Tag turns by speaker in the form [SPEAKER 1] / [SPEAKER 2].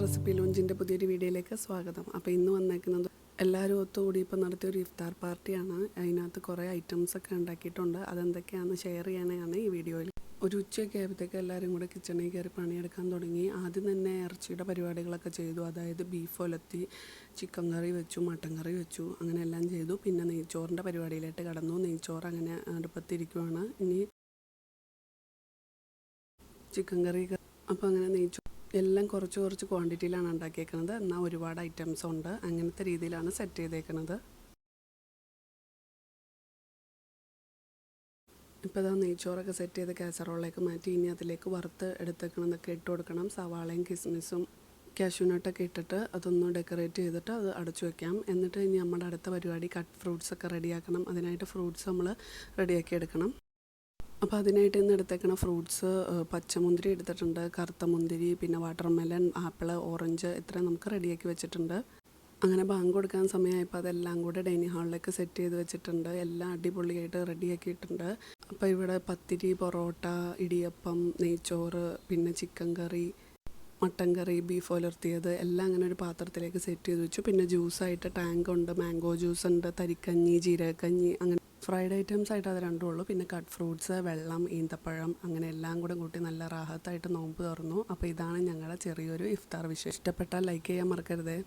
[SPEAKER 1] Recipe ലോഞ്ചിന്റെ പുതിയൊരു വീഡിയോയിലേക്ക് സ്വാഗതം. അപ്പോൾ ഇന്ന് വന്നേക്കുന്നത് എല്ലാവരും ഒത്തുകൂടി ഇപ്പോൾ നടത്തിയ ഒരു ഇഫ്താർ പാർട്ടിയാണ്. അതിനകത്ത് കുറേ ഐറ്റംസ് ഒക്കെ ഉണ്ടാക്കിയിട്ടുണ്ട്. അതെന്തൊക്കെയാണെന്ന് ഷെയർ ചെയ്യാനാണ് ഈ വീഡിയോയിൽ. ഒരു ഉച്ചയൊക്കെ ആയപ്പോഴത്തേക്ക് എല്ലാവരും കൂടെ കിച്ചണിൽ കയറി പണിയെടുക്കാൻ തുടങ്ങി. ആദ്യം തന്നെ ഇറച്ചിയുടെ പരിപാടികളൊക്കെ ചെയ്തു. അതായത് ബീഫ് ഒലത്തി ചിക്കൻ കറി വെച്ചു മട്ടൻ കറി വെച്ചു അങ്ങനെ എല്ലാം ചെയ്തു. പിന്നെ നെയ്ച്ചോറിന്റെ പരിപാടിയിലായിട്ട് കടന്നു. നെയ്ച്ചോറ് അങ്ങനെ അടുപ്പത്തിരിക്കുവാണ്. ഇനി ചിക്കൻ കറി അപ്പോൾ അങ്ങനെ നെയ്ച്ചോ എല്ലാം കുറച്ച് കുറച്ച് ക്വാണ്ടിറ്റിയിലാണ് ഉണ്ടാക്കിയേക്കുന്നത് എന്നാൽ ഒരുപാട് ഐറ്റംസ് ഉണ്ട്. അങ്ങനത്തെ രീതിയിലാണ് സെറ്റ് ചെയ്തേക്കുന്നത് ഇപ്പോൾ ഇതാ നെയ്ച്ചോറൊക്കെ സെറ്റ് ചെയ്ത് കാസറോളിലേക്ക് മാറ്റി ഇനി അതിലേക്ക് വറുത്ത് എടുത്തേക്കണമെന്നൊക്കെ ഇട്ട് കൊടുക്കണം. സവാളയും കിസ്മിസും കാഷ്യൂനട്ടൊക്കെ ഇട്ടിട്ട് അതൊന്ന് ഡെക്കറേറ്റ് ചെയ്തിട്ട് അത് അടച്ചു വെക്കാം. എന്നിട്ട് ഇനി നമ്മുടെ അടുത്ത പരിപാടി കട്ട് ഫ്രൂട്ട്സ് ഒക്കെ റെഡിയാക്കണം അതിനായിട്ട് ഫ്രൂട്ട്സ് നമ്മൾ റെഡിയാക്കി എടുക്കണം. അപ്പോൾ അതിനായിട്ട് ഇന്ന് എടുത്തേക്കണ ഫ്രൂട്ട്സ് പച്ചമുന്തിരി എടുത്തിട്ടുണ്ട് കറുത്ത മുന്തിരി പിന്നെ വാട്ടർമെലൺ ആപ്പിൾ ഓറഞ്ച് ഇത്രയും നമുക്ക് റെഡിയാക്കി വെച്ചിട്ടുണ്ട്. അങ്ങനെ ബാങ്ക് കൊടുക്കാൻ സമയമായപ്പോൾ അതെല്ലാം കൂടെ ഡൈനിങ് ഹാളിലേക്ക് സെറ്റ് ചെയ്ത് വെച്ചിട്ടുണ്ട്. എല്ലാം അടിപൊളിയായിട്ട് റെഡിയാക്കിയിട്ടുണ്ട് അപ്പോൾ ഇവിടെ പത്തിരി പൊറോട്ട ഇടിയപ്പം നെയ്ച്ചോറ് പിന്നെ chicken curry mutton curry beef ഉലർത്തിയത് എല്ലാം അങ്ങനെ ഒരു പാത്രത്തിലേക്ക് സെറ്റ് ചെയ്ത് വെച്ചു. പിന്നെ ജ്യൂസായിട്ട് ടാങ്ക് ഉണ്ട് മാംഗോ ജ്യൂസ് ഉണ്ട് തരിക്കഞ്ഞി ജീരകക്കഞ്ഞി അങ്ങനെ ഫ്രൈഡ് ഐറ്റംസ് ആയിട്ട് അത് രണ്ടും ഉള്ളൂ. പിന്നെ കട്ട് ഫ്രൂട്ട്സ് വെള്ളം ഈന്തപ്പഴം അങ്ങനെ എല്ലാം കൂടെ കൂട്ടി നല്ല റാഹത്തായിട്ട് നോമ്പ് തുറന്നു. അപ്പോൾ ഇതാണ് ഞങ്ങളുടെ ചെറിയൊരു ഇഫ്താർ വിഷയം ഇഷ്ടപ്പെട്ടാൽ ലൈക്ക് ചെയ്യാൻ മറക്കരുതേ.